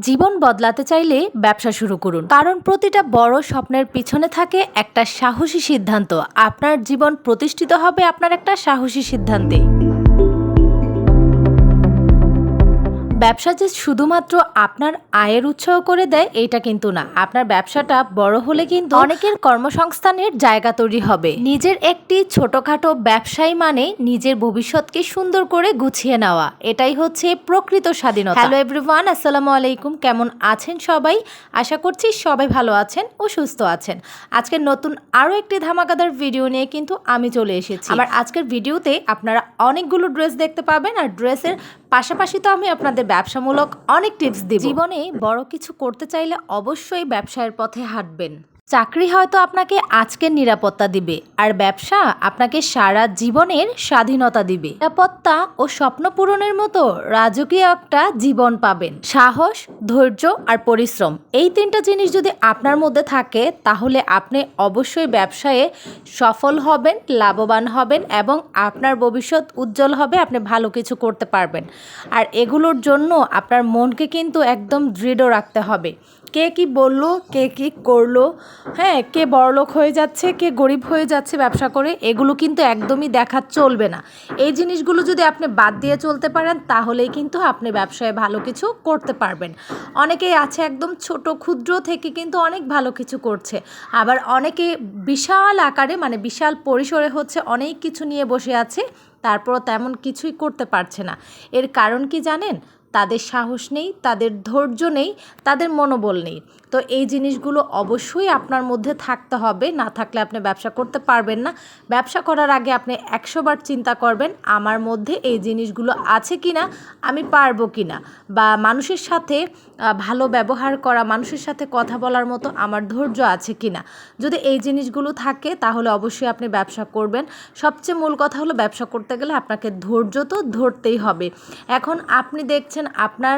জীবন বদলাতে চাইলে ব্যবসা শুরু করুন। কারণ প্রতিটা বড় স্বপ্নের পিছনে থাকে একটা সাহসী সিদ্ধান্ত। আপনার জীবন প্রতিষ্ঠিত হবে আপনার একটা সাহসী সিদ্ধান্তে। ব্যবসা যে শুধুমাত্র আপনার আয়ের উৎস করে দেয় এটা কিন্তু না। আপনার ব্যবসাটা বড় হলে কিন্তু অনেকের কর্মসংস্থানের জায়গা তৈরি হবে। নিজের একটি ছোটখাটো ব্যবসায়ী মানে নিজের ভবিষ্যৎকে সুন্দর করে গুছিয়ে নেওয়া। এটাই হচ্ছে প্রকৃত স্বাধীনতা। হ্যালো এভরিওয়ান আসসালামু আলাইকুম। কেমন আছেন সবাই? আশা করছি সবাই ভালো আছেন ও সুস্থ আছেন। আজকের নতুন আরও একটি ধামাকাদার ভিডিও নিয়ে কিন্তু আমি চলে এসেছি। আমার আজকের ভিডিওতে আপনারা অনেকগুলো ড্রেস দেখতে পাবেন আর ড্রেসের পাশাপাশি তো আমি আপনাদের ব্যবসামূলক অনেক টিপস দিই জীবনে বড় কিছু করতে চাইলে অবশ্যই ব্যবসায়ের পথে হাঁটবেন। চাকরি হয়তো আপনাকে আজকের নিরাপত্তা দিবে, আর ব্যবসা আপনাকে সারা জীবনের স্বাধীনতা দিবে। নিরাপত্তা ও স্বপ্ন পূরণের মতো রাজকীয় একটা জীবন পাবেন। সাহস, ধৈর্য আর পরিশ্রম। এই তিনটা জিনিস যদি আপনার মধ্যে থাকে, তাহলে আপনি অবশ্যই ব্যবসায়ে সফল হবেন, লাভবান হবেন এবং আপনার ভবিষ্যৎ উজ্জ্বল হবে, আপনি ভালো কিছু করতে পারবেন। আর এগুলোর জন্য আপনার মনকে কিন্তু একদম দৃঢ় রাখতে হবে। কে কি বলল, কে কি করল হ্যাঁ কে বড়লোক হয়ে যাচ্ছে, কে গরিব হয়ে যাচ্ছে ব্যবসা করে, এগুলো কিন্তু একদমই দেখা চলবে না। এই জিনিসগুলো যদি আপনি বাদ দিয়ে চলতে পারেন, তাহলেই কিন্তু আপনি ব্যবসায় ভালো কিছু করতে পারবেন। অনেকেই আছে একদম ছোট ক্ষুদ্র থেকে কিন্তু অনেক ভালো কিছু করছে। আবার অনেকে বিশাল আকারে মানে বিশাল পরিসরে হচ্ছে অনেক কিছু নিয়ে বসে আছে, তারপরও তেমন কিছুই করতে পারছে না। এর কারণ কি জানেন? তাদের সাহস নেই, তাদের ধৈর্য নেই, তাদের মনোবল নেই। তো এই জিনিসগুলো অবশ্যই আপনার মধ্যে থাকতে হবে। না থাকলে আপনি ব্যবসা করতে পারবেন না। ব্যবসা করার আগে আপনি একশোবার চিন্তা করবেন, আমার মধ্যে এই জিনিসগুলো আছে কি না আমি পারব কি না বা মানুষের সাথে ভালো ব্যবহার করা, মানুষের সাথে কথা বলার মতো আমার ধৈর্য আছে কি না যদি এই জিনিসগুলো থাকে, তাহলে অবশ্যই আপনি ব্যবসা করবেন। সবচেয়ে মূল কথা হলো, ব্যবসা করতে গেলে আপনাকে ধৈর্য তো ধরতেই হবে। এখন আপনি দেখছেন আপনার,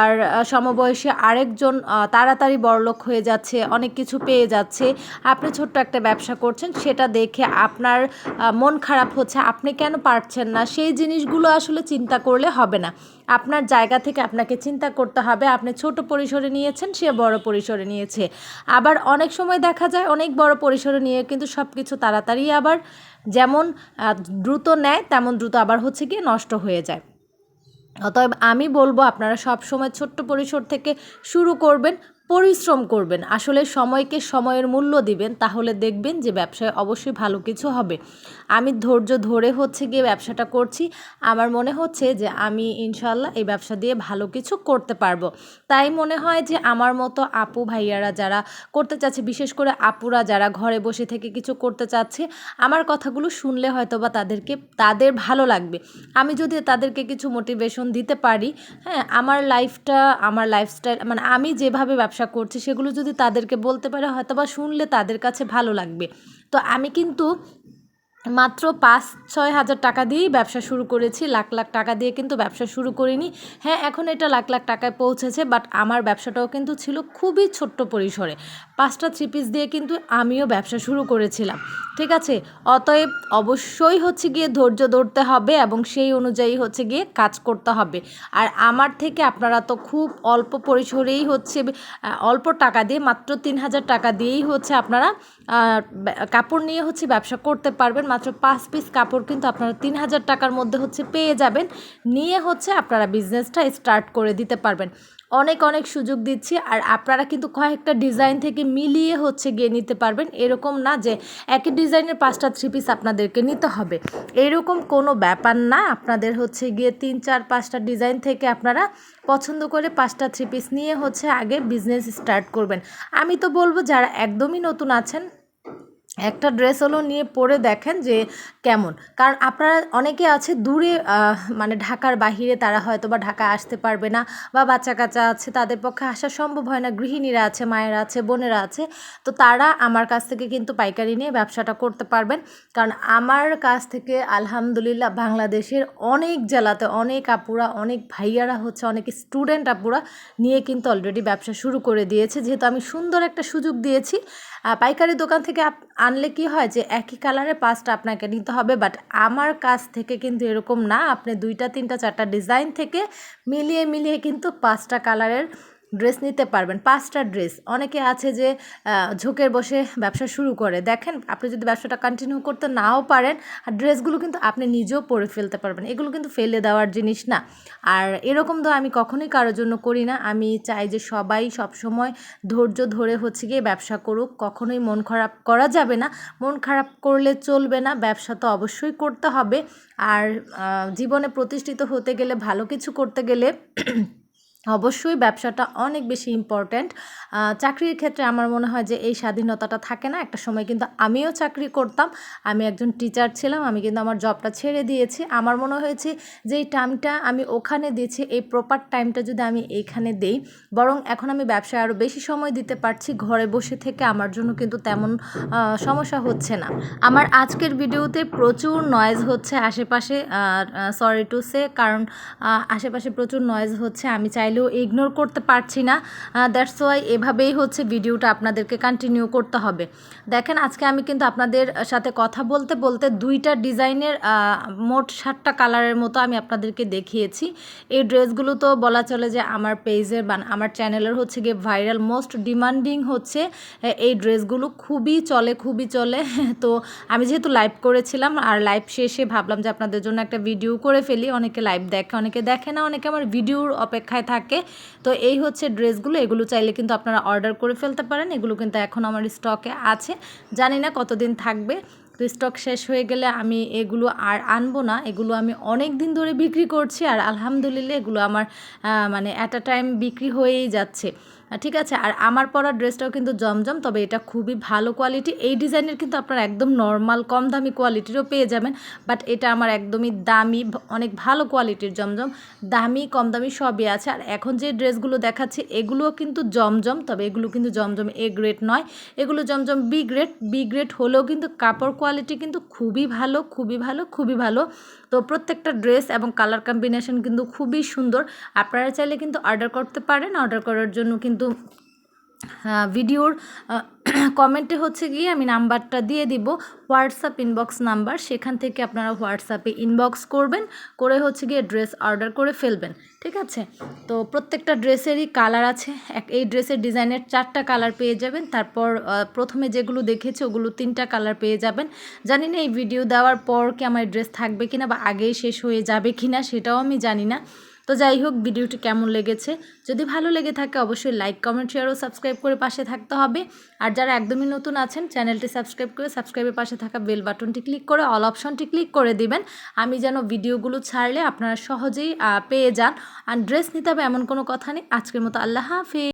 আর সমবয়সী আরেকজন তাড়াতাড়ি বড়লোক হয়ে যাচ্ছে, অনেক কিছু পেয়ে যাচ্ছে। আপনি ছোট্ট একটা ব্যবসা করছেন, সেটা দেখে আপনার মন খারাপ হচ্ছে, আপনি কেন পারছেন না? সেই জিনিসগুলো আসলে চিন্তা করলে হবে না। আপনার জায়গা থেকে আপনাকে চিন্তা করতে হবে, আপনি ছোট পরিসরে নিয়েছেন, সে বড় পরিসরে নিয়েছে। আবার অনেক সময় দেখা যায়, অনেক বড় পরিসরে নিয়ে কিন্তু সব কিছু তাড়াতাড়ি আবার, যেমন দ্রুত নেয়, তেমন দ্রুত আবার হচ্ছে গিয়ে নষ্ট হয়ে যায়। অতএব আমি বলব আপনারা সব সময় ছোট্ট পরিসর থেকে শুরু করবেন। পরিশ্রম করবেন। আসলে সময়কে সময়ের মূল্য দিবেন, তাহলে দেখবেন যে ব্যবসায় অবশ্যই ভালো কিছু হবে। আমি ধৈর্য ধরে হচ্ছে গিয়ে ব্যবসাটা করছি। আমার মনে হচ্ছে যে আমি ইনশাল্লাহ এই ব্যবসা দিয়ে ভালো কিছু করতে পারব। তাই মনে হয় যে আমার মতো আপু ভাইয়ারা যারা করতে চাচ্ছে, বিশেষ করে আপুরা যারা ঘরে বসে থেকে কিছু করতে চাচ্ছে, আমার কথাগুলো শুনলে হয়তো বা তাদেরকে, তাদের ভালো লাগবে। আমি যদি তাদেরকে কিছু মোটিভেশন দিতে পারি হ্যাঁ আমার লাইফটা আমার লাইফস্টাইল মানে আমি যেভাবে ব্যবসা ব্যবসা করছে, সেগুলো যদি তাদেরকে বলতে পারে হয়তো বা শুনলে তাদের কাছে ভালো লাগবে। তো আমি কিন্তু মাত্র পাঁচ, ছয় হাজার টাকা দিয়েই ব্যবসা শুরু করেছি। লাখ লাখ টাকা দিয়ে কিন্তু ব্যবসা শুরু করিনি। হ্যাঁ এখন এটা লাখ লাখ টাকায় পৌঁছেছে বাট আমার ব্যবসাটাও কিন্তু ছিল খুবই ছোট্ট পরিসরে। পাঁচটা থ্রি পিস দিয়ে কিন্তু আমিও ব্যবসা শুরু করেছিলাম। ঠিক আছে? অতএব অবশ্যই হচ্ছে গিয়ে ধৈর্য ধরতে হবে এবং সেই অনুযায়ী হচ্ছে গিয়ে কাজ করতে হবে। আর আমার থেকে আপনারা তো খুব অল্প পরিসরেই হচ্ছে অল্প টাকা দিয়ে, মাত্র তিন হাজার টাকা দিয়েই হচ্ছে আপনারা কাপড় নিয়ে হচ্ছে ব্যবসা করতে পারবেন। মাত্র পাঁচ পিস কাপড় কিন্তু আপনারা তিন হাজার টাকার মধ্যে হচ্ছে পেয়ে যাবেন। নিয়ে হচ্ছে আপনারা বিজনেসটা স্টার্ট করে দিতে পারবেন। অনেক অনেক সুযোগ দিচ্ছি আর আপনারা কিন্তু কয়েকটা ডিজাইন থেকে মিলিয়ে হচ্ছে গিয়ে নিতে পারবেন। এরকম না যে একই ডিজাইনের পাঁচটা থ্রি পিস আপনাদেরকে নিতে হবে। এরকম কোনো ব্যাপার না। আপনাদের হচ্ছে গিয়ে তিন, চার, পাঁচটা ডিজাইন থেকে আপনারা পছন্দ করে পাঁচটা থ্রি পিস নিয়ে হচ্ছে আগে বিজনেস স্টার্ট করবেন। আমি তো বলব, যারা একদমই নতুন আছেন একটা ড্রেস হলো নিয়ে পরে দেখেন যে কেমন। কারণ আপনারা অনেকে আছে দূরে মানে ঢাকার বাহিরে তারা হয়তো বা ঢাকা আসতে পারবে না বা বাচ্চা কাচ্চা আছে, তাদের পক্ষে আসা সম্ভব হয় না, গৃহিণীরা আছে, মায়েরা আছে, বোনেরা আছে। তো তারা আমার কাছ থেকে কিন্তু পাইকারি নিয়ে ব্যবসাটা করতে পারবেন। কারণ আমার কাছ থেকে আলহামদুলিল্লাহ বাংলাদেশের অনেক জেলাতে অনেক আপুরা, অনেক ভাইয়ারা হচ্ছে, অনেক স্টুডেন্ট আপুরা নিয়ে কিন্তু অলরেডি ব্যবসা শুরু করে দিয়েছে। যেহেতু আমি সুন্দর একটা সুযোগ দিয়েছি পাইকারি দোকান থেকে আনলে কি হয় যে একই কালারের পাঁচটা আপনাকে নিতে হবে বাট আমার কাছ থেকে কিন্তু এরকম না। আপনি দুইটা, তিনটা, চারটা ডিজাইন থেকে মিলিয়ে মিলিয়ে কিন্তু পাঁচটা কালারের ড্রেস নিতে পারবেন, পাঁচটা ড্রেস অনেকে আছে যে ঝোঁকের বসে ব্যবসা শুরু করে। দেখেন, আপনি যদি ব্যবসাটা কন্টিনিউ করতে নাও পারেন, আর ড্রেসগুলো কিন্তু আপনি নিজেও পরে ফেলতে পারবেন। এগুলো কিন্তু ফেলে দেওয়ার জিনিস না। আর এরকম তো আমি কখনোই কারোর জন্য করি না। আমি চাই যে সবাই সবসময় ধৈর্য ধরে হচ্ছে গিয়ে ব্যবসা করুক। কখনোই মন খারাপ করা যাবে না। মন খারাপ করলে চলবে না। ব্যবসা তো অবশ্যই করতে হবে। আর জীবনে প্রতিষ্ঠিত হতে গেলে, ভালো কিছু করতে গেলে অবশ্যই ব্যবসাটা অনেক বেশি ইম্পর্ট্যান্ট চাকরির ক্ষেত্রে আমার মনে হয় যে এই স্বাধীনতাটা থাকে না, একটা সময় কিন্তু আমিও চাকরি করতাম, আমি একজন টিচার ছিলাম, আমি কিন্তু আমার জবটা ছেড়ে দিয়েছি। আমার মনে হয়েছে যে এই টাইমটা আমি ওখানে দিয়েছি, এই প্রপার টাইমটা যদি আমি এইখানে দেই, বরং এখন আমি ব্যবসায় আরও বেশি সময় দিতে পারছি, ঘরে বসে থেকে আমার জন্য কিন্তু তেমন সমস্যা হচ্ছে না। আমার আজকের ভিডিওতে প্রচুর নয়েজ হচ্ছে আশেপাশে সরি টু সে কারণ আশেপাশে প্রচুর নয়েজ হচ্ছে, আমি চাইলেও ইগনোর করতে পারছি না। দ্যাটস ওয়াই এভাবেই হচ্ছে ভিডিওটা আপনাদেরকে কন্টিনিউ করতে হবে। দেখেন, আজকে আমি কিন্তু আপনাদের সাথে কথা বলতে বলতে দুইটা ডিজাইনের মোট ষাটটা কালারের মতো আমি আপনাদেরকে দেখিয়েছি। এই ড্রেসগুলো তো বলা চলে যে আমার পেজের বা আমার চ্যানেলের হচ্ছে গিয়ে ভাইরাল মোস্ট ডিমান্ডিং হচ্ছে এই ড্রেসগুলো খুবই চলে খুবই চলে। তো আমি যেহেতু লাইভ করেছিলাম আর লাইভ শেষে ভাবলাম যে আপনাদের জন্য একটা ভিডিও করে ফেলি। অনেকে লাইভ দেখে, অনেকে দেখে না, অনেকে আমার ভিডিওর অপেক্ষায় থাকে। তো এই হচ্ছে ড্রেসগুলো, এগুলো চাইলে কিন্তু আপনারা অর্ডার করে ফেলতে পারেন। এগুলো কিন্তু এখন আমার স্টকে আছে। জানি না কতদিন থাকবে। তো স্টক শেষ হয়ে গেলে আমি এগুলো আর আনব না। এগুলো আমি অনেক দিন ধরে বিক্রি করছি আর আলহামদুলিল্লাহ এগুলো আমার মানে অ্যাট আ টাইম বিক্রি হয়েই যাচ্ছে। ঠিক আছে? আর আমার পরা ড্রেসটাও কিন্তু জমজম, তবে এটা খুবই ভালো কোয়ালিটি এই ডিজাইনের কিন্তু আপনারা একদম নর্মাল কম দামি কোয়ালিটিরও পেয়ে যাবেন বাট এটা আমার একদমই দামি অনেক ভালো কোয়ালিটির জমজম। দামি, কম দামি সবই আছে। আর এখন যে ড্রেসগুলো দেখাচ্ছি, এগুলোও কিন্তু জমজম, তবে এগুলো কিন্তু জমজম এ গ্রেড নয়। এগুলো জমজম বি গ্রেড বি গ্রেড হলেও কিন্তু কাপড় কোয়ালিটি কিন্তু খুবই ভালো খুবই ভালো খুবই ভালো। তো প্রত্যেকটা ড্রেস এবং কালার কম্বিনেশন কিন্তু খুবই সুন্দর। আপনারা চাইলে কিন্তু অর্ডার করতে পারেন। অর্ডার করার জন্য কিন্তু আহ, ভিডিওর কমেন্টে হচ্ছে গিয়ে আমি নাম্বারটা দিয়ে দিব হোয়াটসঅ্যাপ ইনবক্স নাম্বার সেখান থেকে আপনারা হোয়াটসঅ্যাপে ইনবক্স করবেন করে হচ্ছে গিয়ে ড্রেস অর্ডার করে ফেলবেন ঠিক আছে? তো প্রত্যেকটা ড্রেসেরই কালার আছে এক এই ড্রেসের ডিজাইনের চারটা কালার পেয়ে যাবেন তারপর প্রথমে যেগুলো দেখেছি ওগুলো তিনটা কালার পেয়ে যাবেন। জানি না এই ভিডিও দেওয়ার পর কি আমার ড্রেস থাকবে কিনা বা আগেই শেষ হয়ে যাবে কিনা সেটাও আমি জানি না। তো যাই হোক, ভিডিওটি কেমন লেগেছে? যদি ভালো লেগে থাকে, অবশ্যই লাইক কমেন্ট শেয়ার ও সাবস্ক্রাইব করে পাশে থাকতে হবে। আর যারা একদমই নতুন আছেন চ্যানেলটি সাবস্ক্রাইব করে সাবস্ক্রাইবের পাশে থাকা বেল বাটনটি ক্লিক করে অল অপশনটি ক্লিক করে দিবেন। আমি যেন ভিডিওগুলো ছাড়লে আপনারা সহজেই পেয়ে যান। আর ড্রেস নিতে হবে এমন কোনো কথা নেই। আজকের মতো আল্লাহ হাফিজ।